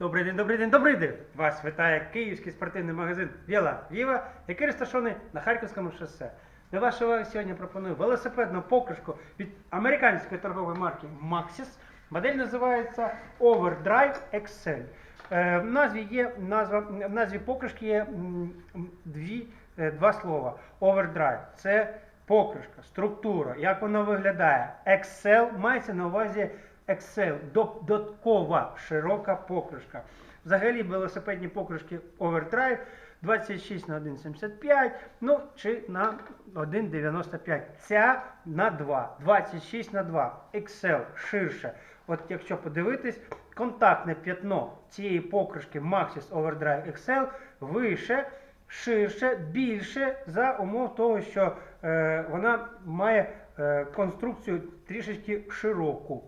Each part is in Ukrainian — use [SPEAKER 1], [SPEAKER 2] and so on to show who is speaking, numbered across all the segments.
[SPEAKER 1] Добрий день, добрий день, добрий день! Вас вітає київський спортивний магазин Віла Віва, який розташований на Харківському шосе. Для вашої уваги сьогодні пропоную велосипедну покришку від американської торгової марки Maxis. Модель називається Overdrive XL. Е, В назві є назва в назві покришки є дві, е, два слова. Overdrive це покришка, структура, як вона виглядає. Excel мається на увазі Excel, додаткова широка покришка. Взагалі велосипедні покришки Overdrive 26 на 1,75, ну чи на 1,95. Ця на 2, 26 на 2. Excel ширше. От якщо подивитись, контактне п'ятно цієї покришки Maxis Overdrive XL вище, ширше, більше за умов того, що е, вона має е, конструкцію трішечки широку.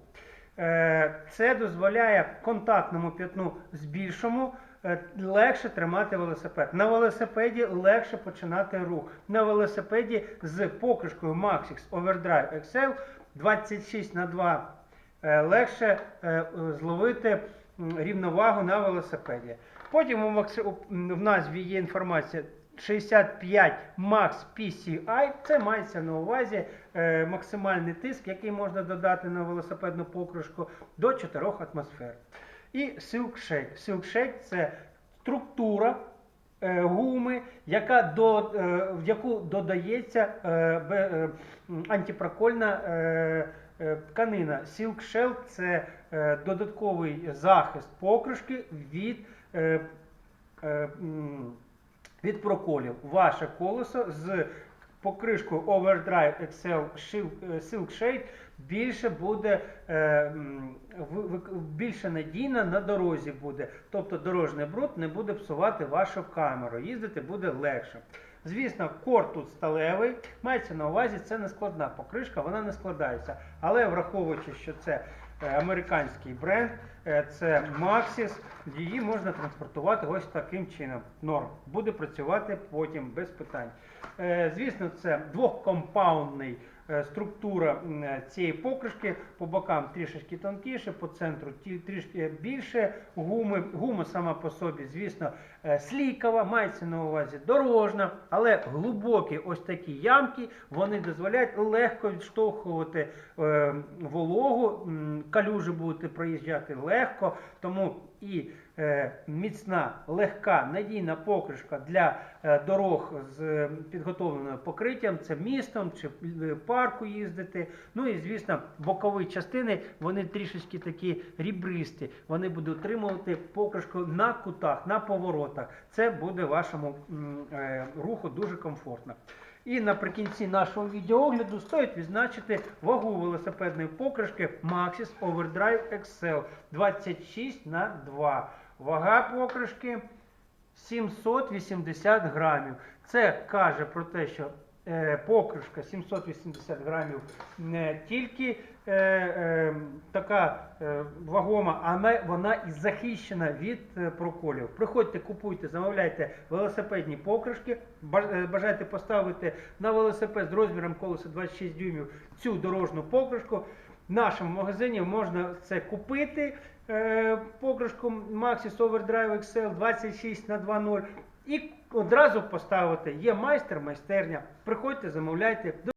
[SPEAKER 1] Е, Це дозволяє контактному п'ятну з більшому е, легше тримати велосипед. На велосипеді легше починати рух. На велосипеді з покришкою Maxix Overdrive XL 26 на 2 е, легше зловити рівновагу на велосипеді. Потім у назві є інформація 65 Max PCI. Це мається на увазі е, максимальний тиск, який можна додати на велосипедну покришку до 4 атмосфер. І Silk Shake. Silk Shake це структура е, гуми, яка до, е, в яку додається е, е, антипрокольна е, е, тканина. Silk Shell це е, додатковий захист покришки від, е, е, від проколів. Ваше колесо з покришкою Overdrive Excel Silk Shade більше буде е, більше надійна на дорозі буде. Тобто дорожній бруд не буде псувати вашу камеру. Їздити буде легше. Звісно, кор тут сталевий, мається на увазі, це не складна покришка, вона не складається. Але враховуючи, що це е, американський бренд, е, це Maxis, її можна транспортувати ось таким чином. Норм. Буде працювати потім без питань. Звісно, це двохкомпаундний структура е, цієї покришки. По бокам трішечки тонкіше, по центру трішки більше гуми. Гума сама по собі, звісно, е, слійкова, мається на увазі дорожна, але глибокі ось такі ямки вони дозволяють легко відштовхувати е, вологу, калюжі будете проїжджати легко, тому і е, міцна, легка, надійна покришка для е, дорог з е, підготовленим покриттям, це містом чи е, парку їздити. Ну і звісно, бокові частини вони трішечки такі рібристі. Вони будуть утримувати покришку на кутах, на поворотах. Це буде вашому е, руху дуже комфортно. І наприкінці нашого відеоогляду стоїть відзначити вагу велосипедної покришки Maxis Overdrive XL 26 на 2. Вага покришки 780 грамів. Це каже про те, що покришка 780 грамів не тільки е, е, така е, вагома, а вона і захищена від е, проколів. Приходьте, купуйте, замовляйте велосипедні покришки. Е, поставити на велосипед з розміром колеса 26 дюймів цю дорожню покришку. В нашому магазині можна це купити. е, Покришку Maxis Overdrive XL 26 на 2.0 і одразу поставити. Є майстер, майстерня. Приходьте, замовляйте.